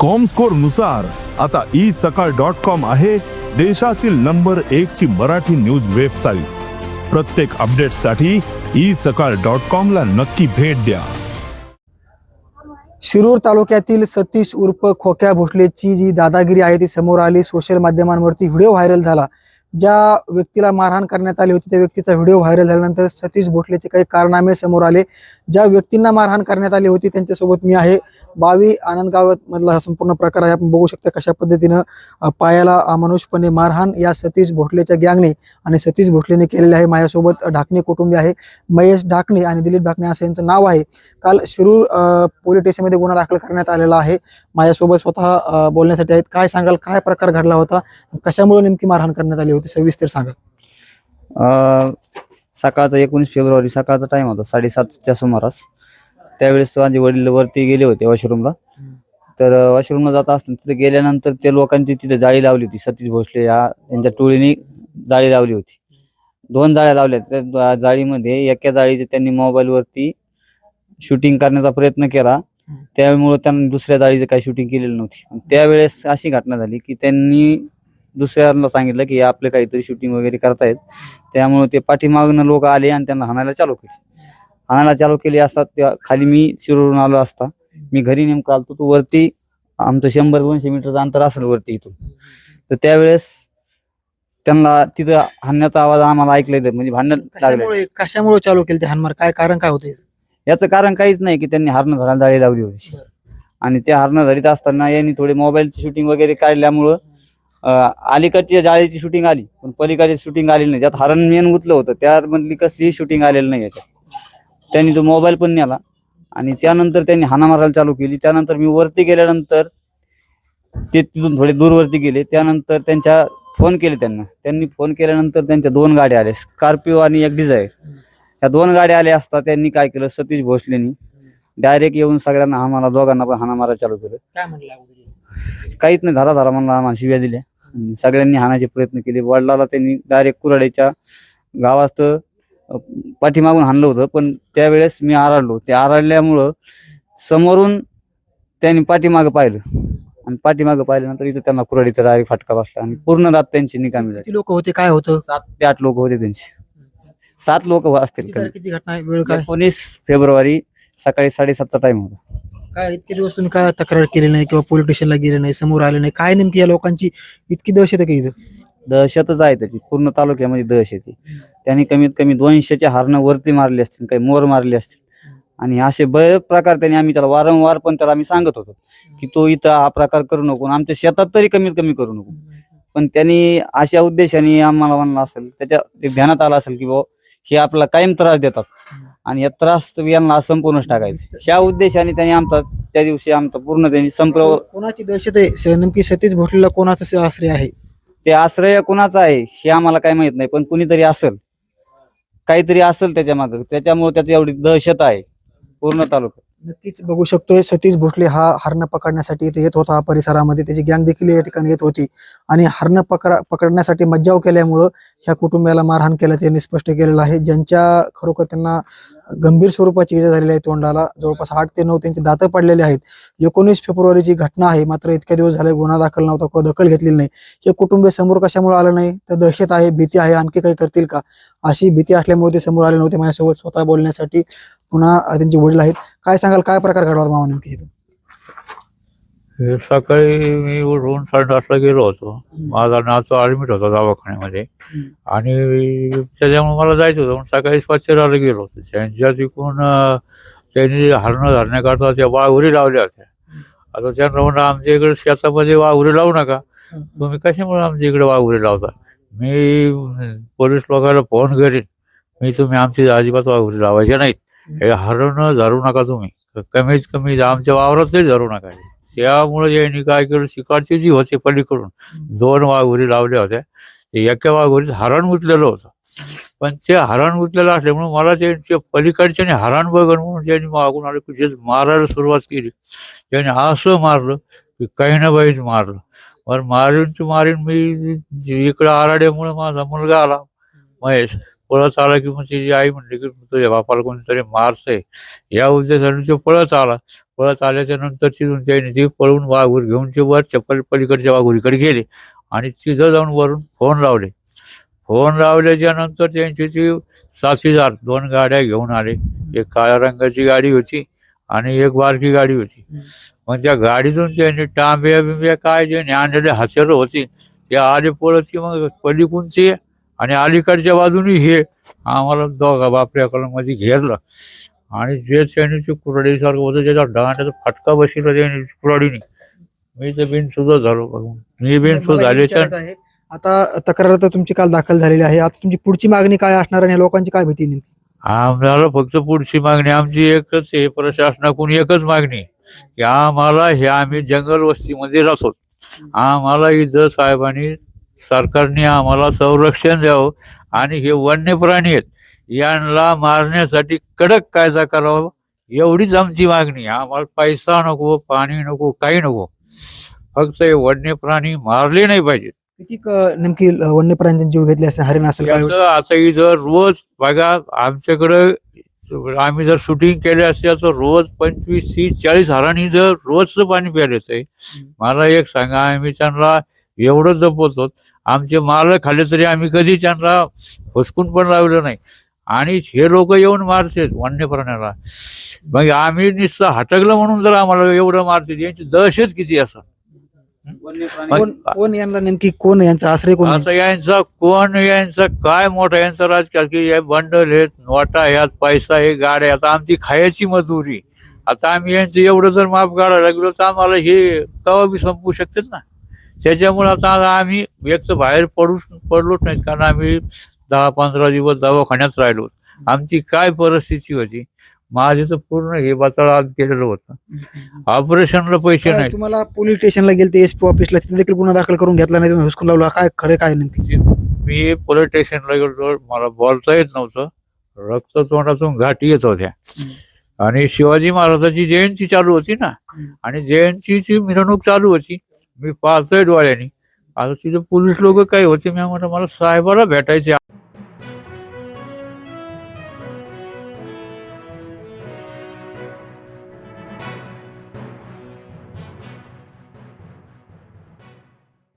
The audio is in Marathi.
कॉमस्कोरनुसार आता ई सकाळ डॉट कॉम आहे देशातील नंबर एक ची मराठी न्यूज वेबसाईट प्रत्येक अपडेटसाठी ई सकाळ डॉट कॉम ला नक्की भेट द्या. शिरूर तालुक्यातील सतीश उर्फ खोक्या भोसलेची जी दादागिरी आहे ती समोर आली. सोशल माध्यमांवरती व्हिडिओ व्हायरल झाला. ज्या व्यक्तीला मारहाण करण्यात आली होती त्या व्यक्तीचा व्हिडिओ व्हायरल झाल्यानंतर सतीश भोसलेचे काही कारनामे समोर आले. ज्या व्यक्तींना मारहाण करण्यात आली होती त्यांच्यासोबत मी आहे. बावी आनंदगाव मधला हा संपूर्ण प्रकार आहे. आपण बघू शकता कशा पद्धतीनं पायाला अमानुषपणे मारहाण या सतीश भोसलेच्या गँगने आणि सतीश भोसलेने केलेले आहे. माझ्यासोबत ढाकणे कुटुंबीय आहे. महेश ढाकणे आणि दिलीप ढाकणे असं यांचं नाव आहे. काल शिरूर पोलीस स्टेशनमध्ये गुन्हा दाखल करण्यात आलेला आहे. माझ्यासोबत स्वतः बोलण्यासाठी आहेत. काय सांगाल? काय प्रकार घडला होता? कशामुळे नेमकी मारहाण करण्यात आली होती सविस्तर सांगा. अ, सकाळचा एकोणीस फेब्रुवारी सकाळचा टाइम होता साडेसातच्या सुमारास. त्यावेळेस माझे वडील वरती गेले होते वॉशरूमला तर वॉशरूमला जात असताना तिथे गेल्यानंतर त्या लोकांची तिथे जाळी लावली होती. सतीश भोसले या यांच्या टोळीने जाळी लावली होती. दोन जाळ्या लावल्या. त्या जाळीमध्ये एका जाळीचे त्यांनी मोबाईलवरती शूटिंग करण्याचा प्रयत्न केला. त्यामुळे त्यांनी दुसऱ्या जाळीचे काही शूटिंग केलेली नव्हती. त्यावेळेस अशी घटना झाली की त्यांनी दुसऱ्यांना सांगितलं की आपले काहीतरी शूटिंग वगैरे करतायत. त्यामुळे ते पाठीमागनं लोक आले आणि त्यांना हाणायला चालू केली. हाणायला चालू केली असता त्या खाली मी शिरूरून आलो असता. मी घरी नेमकं आलतो तो वरती आमचं शंभर दोनशे मीटरचं अंतर असेल वरती इथून. तर त्यावेळेस त्यांना तिथं हाणण्याचा आवाज आम्हाला ऐकला येत म्हणजे भांडण लागले. कशामुळे चालू केली ते हानमार काय कारण काय होते? याचं कारण काहीच नाही की त्यांनी हरणं धरायला जाळी लावली होती. आणि ते हरणं धरीत असताना यांनी थोडे मोबाईलची शूटिंग वगैरे काढल्यामुळं अलीकडची जाळीची शूटिंग आली पण पलीकडची शूटिंग आलेली नाही. ज्यात हरण मेन गुतलं होतं त्यामधली कसलीही शूटिंग आलेली नाही याच्यात. त्यांनी तो मोबाईल पण नेला आणि त्यानंतर त्यांनी हाना मारायला चालू केली. त्यानंतर मी वरती गेल्यानंतर ते तिथून थोडे दूरवरती गेले. त्यानंतर त्यांच्या फोन केले त्यांना. त्यांनी फोन केल्यानंतर त्यांच्या दोन गाड्या आल्या स्कॉर्पिओ आणि एक डिझायर या दोन गाड्या आल्या असता त्यांनी काय केलं सतीश भोसलेनी डायरेक्ट येऊन सगळ्यांना आम्हाला दोघांना पण हाना मारायला चालू केलं. काय काहीच नाही धरा धरा म्हणला आम्हाला शिव्या दिल्या. सगळ्यांनी हाणाचे प्रयत्न केले. वडिलाला त्यांनी डायरेक्ट कुराड्याच्या गावात पाठीमागून हाणलं होतं. पण त्यावेळेस मी आरडलो. ते आरडल्यामुळं समोरून त्यांनी पाठीमागं पाहिलं. आणि पाठीमागं पाहिल्यानंतर इथं त्यांना कुराडीचा डायरेक्ट फटका बसला आणि पूर्ण दात त्यांची निकामी झाली. लोक होते? काय होतं? सात ते आठ लोक होते त्यांचे. सात लोक असतील एकोणीस फेब्रुवारी सकाळी साडेसातचा टाइम होता. काय इतके दिवस तुम्ही काय तक्रार केली नाही किंवा पोलीस स्टेशनला गेले नाही समोर आले नाही. काय नेमकी या लोकांची इतकी दहशत आहे का इथं? दहशतच आहे त्याची. पूर्ण तालुक्यामध्ये दहशत आहे. त्यांनी कमीत कमी दोनशेच्या हारणं वरती मारले असतील काही मोर मारले असतील. आणि असे बरेच प्रकार त्यांनी आम्ही त्याला वारंवार पण त्याला आम्ही सांगत होतो की तो इथं हा प्रकार करू नको आणि आमच्या शेतात तरी कमीत कमी करू नको. पण त्यांनी अशा उद्देशाने आम्हाला म्हणलं असेल त्याच्या ध्यानात आलं असेल की बुवा हे आपल्याला कायम त्रास देतात. आणि या त्रास यांना संपूर्णच टाकायचं. ह्या उद्देशाने त्यांनी आमचा त्या दिवशी आमचा पूर्ण त्यांनी संपर्क कोणाची दहशत आहे? नेमकी सतीश भोसलेला कोणाचा आश्रय आहे? ते आश्रय कुणाचं आहे हे आम्हाला काय माहीत नाही पण कुणीतरी असेल. काहीतरी असेल त्याच्यामागे. त्याच्यामुळे त्याची एवढी दहशत आहे. पूर्ण तालुक्यात नक्कीच बघू शकतोय. सतीश भोसले हा हरण पकडण्यासाठी इथे येत होता. परिसरामध्ये त्याची गँग देखील या ठिकाणी येत होती. आणि हरण पकडा पकडण्यासाठी मज्जाव केल्यामुळं ह्या कुटुंबियाला मारहाण केल्याचं त्यांनी स्पष्ट केलेलं आहे. ज्यांच्या खरोखर त्यांना गंभीर स्वरूपाची इजा झालेली आहे तोंडाला जवळपास आठ ते नऊ त्यांची दातं पडलेले आहेत. एकोणीस फेब्रुवारीची घटना आहे. मात्र इतक्या दिवस झाले गुन्हा दाखल नव्हता किंवा दखल घेतलेली नाही. हे कुटुंबीय समोर कशामुळे आलं नाही? तर दहशत आहे भीती आहे. आणखी काही करतील का? अशी भीती असल्यामुळे ते समोर आले नव्हते. माझ्यासोबत स्वतः बोलण्यासाठी पुन्हा त्यांचे वडील आहेत. काय सांगाल? काय प्रकार घडला होता मामा नेमकी इथं? सकाळी मी उठून साडेआठला गेलो होतो. माझा नातू ऍडमिट होता दवाखान्यामध्ये. आणि त्याच्यामुळे मला जायचं होतं. म्हणून सकाळी पाचशेराला गेलो होतो. त्यांच्या तिकडून अं, त्यांनी हरणं धरण्याकरता त्या वाघुरी लावल्या होत्या. आता त्यांना म्हणलं आमच्या इकडे शेतामध्ये वाघुरी लावू नका. तुम्ही कशामुळे आमच्या इकडे वाघुरी लावता? मी पोलीस लोकांना फोन करीन. मी तुम्ही आमची अजिबात वाघुरी लावायचे नाहीत. हे हरणं धरू नका तुम्ही. कमीत कमी आमच्या वावरात धरू नका त्यामुळे यांनी काय केलं? शिकारची जी होते पलीकडून दोन वाघुरी लावल्या होत्या. ते एका वाघुरीत हरण गुतलेलं होतं. पण ते हरण गुतलेलं असल्यामुळे मला त्यांचे पलीकडच्याने हरण बघन म्हणून त्यांनी मागून आले. की मारायला सुरुवात केली. त्याने असं मारलं की काही ना बाईच मारलं. पण मारीन मी इकडं आराड्यामुळे माझा मुलगा आला महेश. पळत आला की मग तिची आई म्हणली की तुझ्या बापाला कोणीतरी मारतंय. या उद्देशाने तो पळत आला पळत आल्याच्यानंतर तिथून त्याने ती पळून वाघूर घेऊन ते वरच्या पली पलीकडच्या वाघुरीकडे गेले आणि तिथं जाऊन वरून फोन लावले. फोन लावल्याच्या नंतर त्यांची ती साथीदार दोन गाड्या घेऊन आले. एक काळ्या रंगाची गाडी होती आणि एक बारकी गाडी होती. मग त्या गाडीतून त्यांनी टांब्या बिंब्या काय जे आणलेले हत्यारं होती ते आले पळत की मग पलीकडून ते आणि अलीकडच्या बाजूने हे आम्हाला दोघा बापऱ्याकडं मध्ये घेरलं आणि जे ते कुरडीसारखं होतं त्याच्या डांड्याचा फटका बसला त्यांनी कुरडीने. मी तर बिन सुद्धा झालो बघून मी बिन मला सुद्धा हे झाले आता तक्रार तर तुमची काल दाखल झालेली आहे. आता तुमची पुढची मागणी काय असणार आणि लोकांची काय भीती नेमकी? आम्हाला फक्त पुढची मागणी. आमची एकच आहे प्रशासनाकडून एकच मागणी. की आम्हाला हे आम्ही जंगल वस्तीमध्ये राहतो. आम्हाला इथं साहेबांनी सरकारने आम्हाला संरक्षण द्यावं आणि हे वन्य प्राणी आहेत यांना मारण्यासाठी कडक कायदा करावा एवढीच आमची मागणी. आहे. आम्हाला पैसा नको पाणी नको काही नको. फक्त हे वन्य प्राणी मारले नाही पाहिजेत. किती क- नेमकी वन्य प्राण्यांचे जीव घेतले असेल हरिण असेल काय आता इथं रोज बघा आमच्याकडं आम्ही जर शूटिंग केले असते तर रोज पंचवीस तीस चाळीस हराणी जर रोजचं पाणी प्यायला येतंय. मला एक सांगा आम्ही त्यांना एवढं जपवतो आमचे माल खाल्ले तरी आम्ही कधी त्यांना हुसकून पण लावलं नाही. आणि हे लोक येऊन मारतात वन्य प्राण्याला. मग आम्ही नुसतं हटकलं म्हणून जर आम्हाला एवढं मारते यांची दहशत किती असं? कोण कोण यांना नेमकी कोण यांचा आश्रय कोण आहे? आता यांचा कोण यांचा काय मोठा यांचा राजकारण की हे बंडल आहेत नोटा ह्यात पैसा आहे गाड्या आता आमची खायची मजुरी. आता आम्ही यांचं एवढं जर माप काढायला लागलो तर आम्हाला हे कवा बी संपू शकतात ना? त्याच्यामुळे आता आम्ही एक तर बाहेर पडू पडलोच नाहीत कारण आम्ही दहा पंधरा दिवस दवाखान्यात राहिलो. आमची काय परिस्थिती होती? माझे तर पूर्ण हे बातळ आज केलेलं होतं. ऑपरेशनला पैसे नाही तुम्हाला पोलीस स्टेशनला गेले ते एसपी ऑफिसला तिथे देखील गुन्हा दाखल करून घेतला नाही तुम्ही हुसकून लावला. काय खरं काय नेमकी? मी पोलीस स्टेशनला गेलो मला बोलता येत नव्हतं. रक्त तोंडातून घाटी येत होत्या. आणि शिवाजी महाराजाची जयंती चालू होती ना. आणि जयंतीची मिरवणूक चालू होती. मी पाहतोय डोळ्यानी. आता तिथे पोलीस लोक काही होते मी म्हणलं मला साहेबाला भेटायचे.